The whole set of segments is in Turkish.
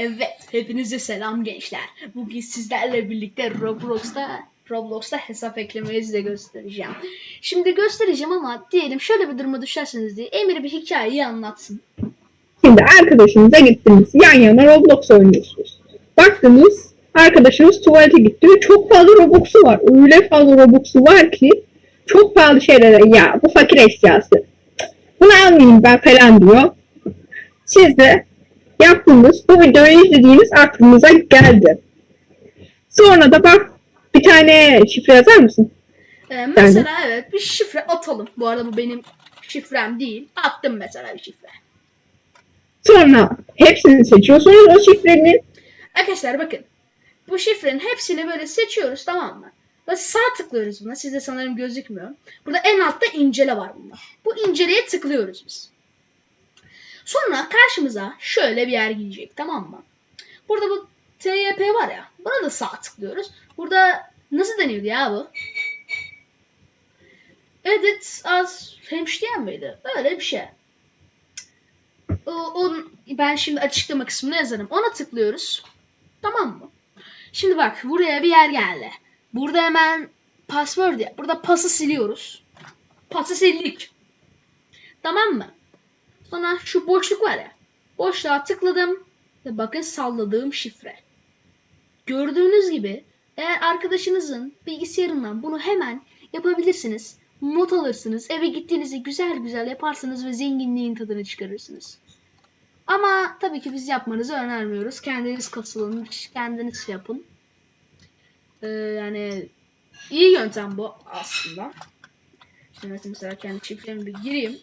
Evet, hepinize selam gençler. Bugün sizlerle birlikte Roblox'ta Roblox'ta hesap eklemeyi size göstereceğim. Şimdi göstereceğim ama diyelim şöyle bir duruma düşerseniz diye Emir bir hikayeyi anlatsın. Şimdi arkadaşınıza gittiniz. Yan yana Roblox oynuyorsunuz. Baktınız arkadaşınız tuvalete gitti ve çok fazla Robux'u var. Öyle fazla Robux'u var ki çok pahalı şeylere ya bu fakir eşyası. Bunu almayayım ben falan diyor. Siz de yaptınız. Bu videoyu izlediğiniz aklınıza geldi. Sonra da bak bir tane şifre yazar mısın? Ee, mesela evet bir şifre atalım. Bu arada bu benim şifrem değil. Attım mesela bir şifre. Sonra hepsini seçiyorsunuz o şifrenin. Arkadaşlar bakın. Bu şifrenin hepsini böyle seçiyoruz tamam mı? Ve sağ tıklıyoruz buna. Sizde sanırım gözükmüyor. Burada en altta incele var bunda. Bu inceleye tıklıyoruz biz. Sonra karşımıza şöyle bir yer gelecek tamam mı? Burada bu TYP var ya. Buna da sağ tıklıyoruz. Burada nasıl deniyordu ya bu? Edit as hemşiren miydi? Öyle bir şey. O, onun, ben şimdi açıklama kısmına yazarım. Ona tıklıyoruz. Tamam mı? Şimdi bak buraya bir yer geldi. Burada hemen password ya. Burada pası siliyoruz. Pası sildik. Tamam mı? Sonra şu boşluk var ya. Boşluğa tıkladım. Ve bakın salladığım şifre. Gördüğünüz gibi eğer arkadaşınızın bilgisayarından bunu hemen yapabilirsiniz. Not alırsınız. Eve gittiğinizde güzel güzel yaparsınız ve zenginliğin tadını çıkarırsınız. Ama tabii ki biz yapmanızı önermiyoruz. Kendiniz katılın, kendiniz yapın. Ee, yani iyi yöntem bu aslında. Şimdi mesela kendi çiftlerimi bir gireyim.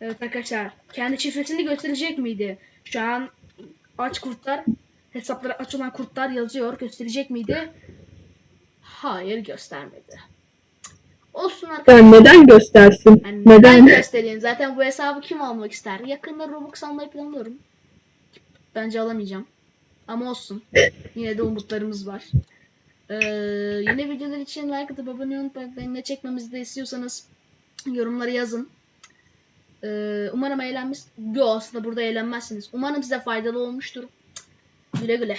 Evet arkadaşlar, kendi çiftesini gösterecek miydi? Şu an aç kurtlar, hesapları aç olan kurtlar yazıyor. Gösterecek miydi? Hayır göstermedi. Olsun arkadaşlar. Yani neden göstersin? Yani neden neden? göstereyim? Zaten bu hesabı kim almak ister? Yakında Robux almayı planlıyorum. Bence alamayacağım. Ama olsun. Yine de umutlarımız var. Ee, yeni videolar için like atıp abone olmayı unutmayın. Ne çekmemizi de istiyorsanız yorumlara yazın. Ee, umarım eğlenmiş. Yo aslında burada eğlenmezsiniz. Umarım size faydalı olmuştur. Güle güle.